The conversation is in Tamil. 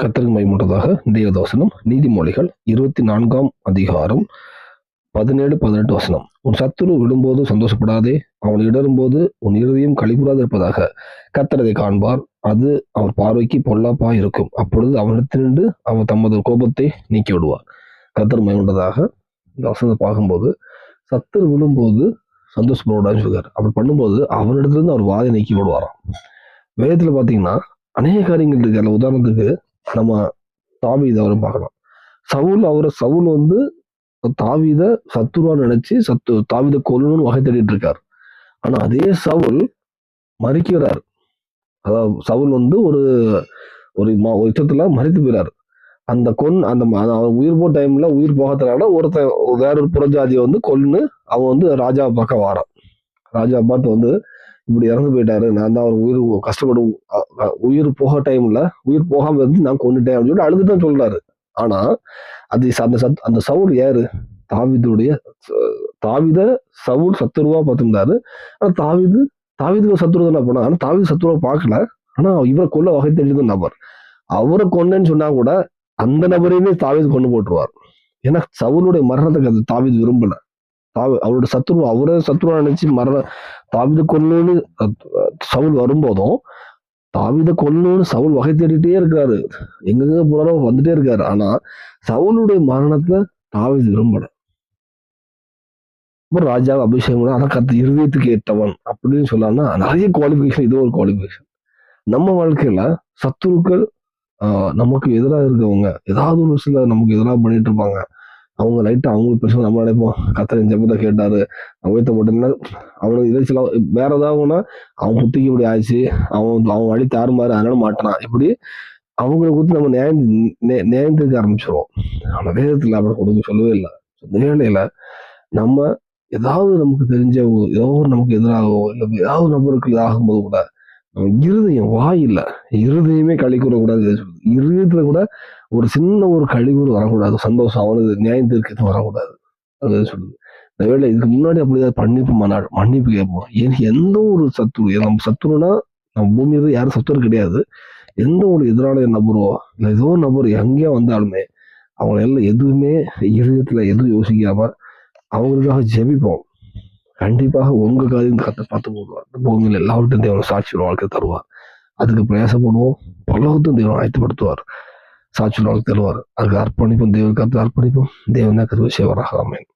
கத்தருக்கு மைமுட்டதாக தேவதோசனம் நீதிமொழிகள் இருபத்தி நான்காம் அதிகாரம் பதினேழு பதினெட்டு வசனம். உன் சத்துரு விடும்போது சந்தோஷப்படாதே அவன் இடரும்போது உன் இறுதியும் கழிபுறாது இருப்பதாக கத்தரதை காண்பார். அது அவர் பார்வைக்கு பொல்லாப்பா இருக்கும். அப்பொழுது அவனிடத்திலிருந்து அவர் தமது கோபத்தை நீக்கி விடுவார் கத்தர் மைமுண்டதாக இந்த வசனத்தை பார்க்கும்போது சத்துரு விடும்போது சந்தோஷப்படாதுன்னு சொல்கிறார் அப்படி பண்ணும்போது அவனிடத்திலிருந்து அவர் வாதை நீக்கி விடுவாராம் வேதத்தில் பார்த்தீங்கன்னா அநேக காரியங்கள் இருக்கு. உதாரணத்துக்கு நம்ம தாவீத அவரை பார்க்கலாம். சவுல் அவரை சவுல் வந்து தாவித சத்துருவா நினைச்சு சத்து தாவித கொல்லணும்னு வகை தேடிட்டு இருக்காரு. ஆனா அதே சவுல் மறிக்கிறார் அதாவது சவுல் வந்து ஒரு ஒரு ம- ஒரு யுத்தத்துல மறித்து போயிறாரு. அந்த கொன் அந்த அவர் உயிர் போ டைம்ல உயிர் போகறதுனால ஒருத்தன் வேற ஒரு புறஜாதியை வந்து கொன்னு அவன் வந்து ராஜா பார்க்க வாரான். ராஜா பார்த்து வந்து இப்படி இறந்து போயிட்டாரு. நான் தான் அவர் உயிர் கஷ்டப்படும். உயிர் போக டைம்ல உயிர் போகாம இருந்து நான் கொண்டுட்டேன் அப்படின்னு சொல்லி அழுதுதான் சொல்றாரு. ஆனா அது அந்த சத் அந்த சவுல் யாரு? தாவிதுடைய தாவித சவுல் சத்துருவா பார்த்திருந்தாரு. ஆனா தாவிது தாவிதுக்கு சத்துருவா தான் போனா ஆனா தாவிது சத்துருவா பார்க்கல. ஆனா இவரை கொல்ல வகை தெரிஞ்சது நபர். அவரை கொன்னேன்னு சொன்னா கூட அந்த நபரையுமே தாவிது கொண்டு போட்டுருவார். ஏன்னா சவுலுடைய மரணத்துக்கு அது தாவிது விரும்பல. தாவி அவரோட சத்துருவா அவரே சத்துருவா நினைச்சு மரண தாவித கொல்லுன்னு சவுல் வரும்போதும் தாவித கொல்லுன்னு சவுல் வகை தேடிட்டே இருக்காரு. எங்கெங்க போனாலும் வந்துட்டே இருக்காரு. ஆனா சவுலுடைய மரணத்தை தாவித விரும்பல. அப்புறம் ராஜா அபிஷேகம் அதான் கத்து இருதயத்துக்கு ஏற்றவன் அப்படின்னு சொல்லலாம்னா நிறைய குவாலிஃபிகேஷன் இது ஒரு குவாலிஃபிகேஷன் நம்ம வாழ்க்கையில சத்துருக்கள் ஆஹ், நமக்கு எதிராக இருக்கவங்க ஏதாவது ஒரு சில நமக்கு எதிராக பண்ணிட்டு இருப்பாங்க. அவங்க லைட்டாக அவங்களுக்கு பிரச்சனை நம்ம நினைப்போம். கத்தரின் ஜெபத்தை கேட்டார். அவத்த போட்டோம்னா அவனுக்கு இதை வேற ஏதாவதுனா அவன் புத்திக்கு இப்படி ஆச்சு அவன் அவன் வழி தாறுமாறு அதனால மாட்டான் இப்படி அவங்களை குறித்து நம்ம நியாயம் நே- நியாயம் தீர்க்க ஆரம்பிச்சிருவோம். ஆனால் வேதத்தில் அப்படி கொடுக்க சொல்லவே இல்லை. இந்த வேலையில நம்ம ஏதாவது நமக்கு தெரிஞ்ச ஏதோ ஒரு நமக்கு எதிராகவோ இல்லை ஏதாவது நபருக்கு இதாகும்போது கூட இருதயம் வாய் இல்லை இருதயமே கழிக்கூற கூடாது இருதயத்துல கூட ஒரு சின்ன ஒரு கழிவுறு வரக்கூடாது. சந்தோஷம் அவனுக்கு நியாயம் தீர்க்கிறது வரக்கூடாது. அது சொல்லுது. இந்த வேலை இதுக்கு முன்னாடி அப்படிதான் மன்னிப்பு மன்னாடு மன்னிப்பு கேட்போம். ஏன் எந்த ஒரு சத்துரு நம்ம சத்துருனா நம்ம பூமியில யாரும் சத்துரு கிடையாது. எந்த ஒரு எதிரான நபரோ இல்லை ஏதோ நபர் எங்கேயோ வந்தாலுமே அவங்க எல்லாம் எதுவுமே இருதயத்துல எதுவும் யோசிக்காம அவங்களுக்காக ஜெபிப்போம். கண்டிப்பாக உங்க காரியம் கத்தை பார்த்து போடுவார் இந்த பூமியில் எல்லாவற்றையும் தேவன் சாட்சியோட வாழ்க்கை தருவார். அதுக்கு பிரயாசப்படுவோம் பல்லவத்தையும் தேவன் ஆயத்தப்படுத்துவார். சாட்சியோட வாழ்க்கை தருவார். அதுக்கு அர்ப்பணிப்போம். கருத்து அர்ப்பணிப்போம். தேவன் தான் கருவை செய்வாராக. ஆமென்.